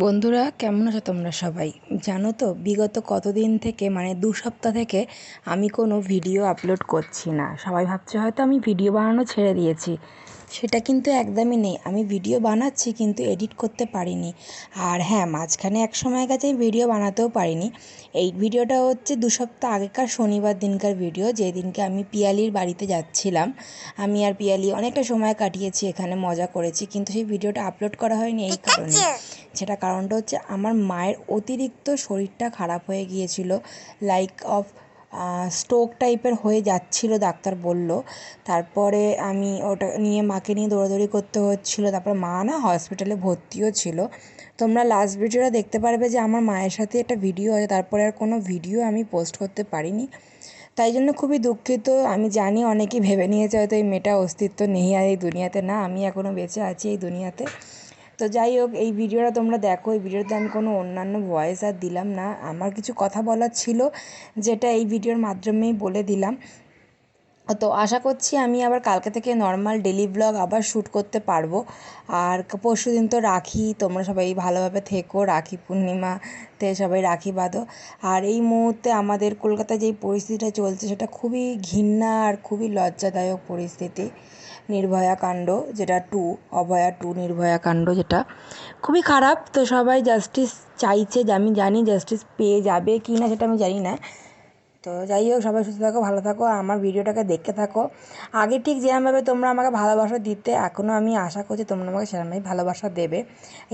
বন্ধুরা, কেমন আছো তোমরা সবাই? জানো তো, বিগত কতদিন থেকে মানে দু সপ্তাহ থেকে আমি কোনো ভিডিও আপলোড করছি না। সবাই ভাবছে হয়তো আমি ভিডিও বানানো ছেড়ে দিয়েছি। সেটা কিন্তু একদমই নেই। আমি ভিডিও বানাচ্ছি কিন্তু এডিট করতে পারিনি। আর হ্যাঁ মাঝখানে এক সময় গেছে ভিডিও বানাতেও পারিনি। এই ভিডিওটা হচ্ছে দু সপ্তাহ আগেকার শনিবার দিনকার ভিডিও যেই দিনকে আমি পিয়ালির বাড়িতে যাচ্ছিলাম। আমি আর পিয়ালি অনেকটা সময় কাটিয়েছি এখানে মজা করেছি কিন্তু সেই ভিডিওটা আপলোড করা হয়নি এই কারণে। সেটা কারণটা হচ্ছে আমার মায়ের অতিরিক্ত শরীরটা খারাপ হয়ে গিয়েছিল লাইক অফ স্ট্রোক টাইপের হয়ে যাচ্ছিল, ডাক্তার বলল। তারপরে আমি ওটা নিয়ে মাকে নিয়ে দৌড়াদৌড়ি করতে হচ্ছিল। তারপর মা না হসপিটালে ভর্তিও ছিল। তোমরা লাস্ট ভিডিওটা দেখতে পারবে যে আমার মায়ের সাথে একটা ভিডিও আছে, তারপরে আর কোনো ভিডিও আমি পোস্ট করতে পারিনি। তাই জন্য খুবই দুঃখিত। আমি জানি অনেকেই ভেবে নিয়েছে হয়তো এই মেয়েটা অস্তিত্ব নেই আর এই দুনিয়াতে না, আমি এখনও বেঁচে আছি এই দুনিয়াতে। তো যাই হোক, এই ভিডিওটা তোমরা দেখো। এই ভিডিওতে আমি কোনো অন্যান্য ভয়েস আর দিলাম না। আমার কিছু কথা বলার ছিল, যেটা এই ভিডিওর মাধ্যমেই বলে দিলাম। তো আশা করছি আমি আবার কালকে থেকে নর্মাল ডেলি ব্লগ আবার শ্যুট করতে পারব। আর পরশু দিন তো রাখি, তোমরা সবাই ভালোভাবে থেকো, রাখি পূর্ণিমাতে সবাই রাখি বাঁধো। আর এই মুহূর্তে আমাদের কলকাতায় যেই পরিস্থিতিটা চলছে, সেটা খুবই ঘৃণা আর খুবই লজ্জাদায়ক পরিস্থিতি। নির্ভয়া কাণ্ড যেটা টু, অভয়া টু, নির্ভয়া কাণ্ড যেটা। খুবই খারাপ, তো সবাই জাস্টিস চাইছে যে আমি জানি জাস্টিস পেয়ে যাবে কি না সেটা আমি জানি না। তো যাই হোক, সবাই সুস্থ থাকো, ভালো থাকো, আমার ভিডিওটাকে দেখতে থাকো। আগে ঠিক যেরমভাবে তোমরা আমাকে ভালোবাসা দিতে এখনও আমি আশা করছি তোমরা আমাকে সেরমভাবেই ভালোবাসা দেবে।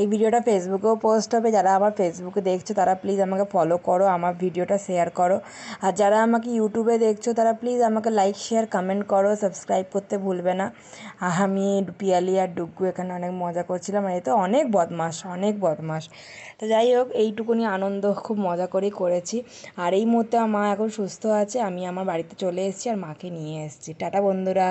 এই ভিডিওটা ফেসবুকেও পোস্ট হবে, যারা আমার ফেসবুকে দেখছ, তারা প্লিজ আমাকে ফলো করো, আমার ভিডিওটা শেয়ার করো। আর যারা আমাকে ইউটিউবে দেখছ, তারা প্লিজ আমাকে লাইক শেয়ার কমেন্ট করো সাবস্ক্রাইব করতে ভুলবে না। আর আমি পিয়ালি আর ডুগ্গু এখানে অনেক মজা করছিলাম, আর এ তো অনেক বদমাস অনেক বদমাস তো যাই হোক, এইটুকুনি আনন্দ, খুব মজা করেই করেছি। আর এই মুহূর্তে আমার এখন সুস্থ আছে আমি আমার বাড়িতে চলে এসেছি আর মাকে নিয়ে এসেছি। টাটা বন্ধুরা।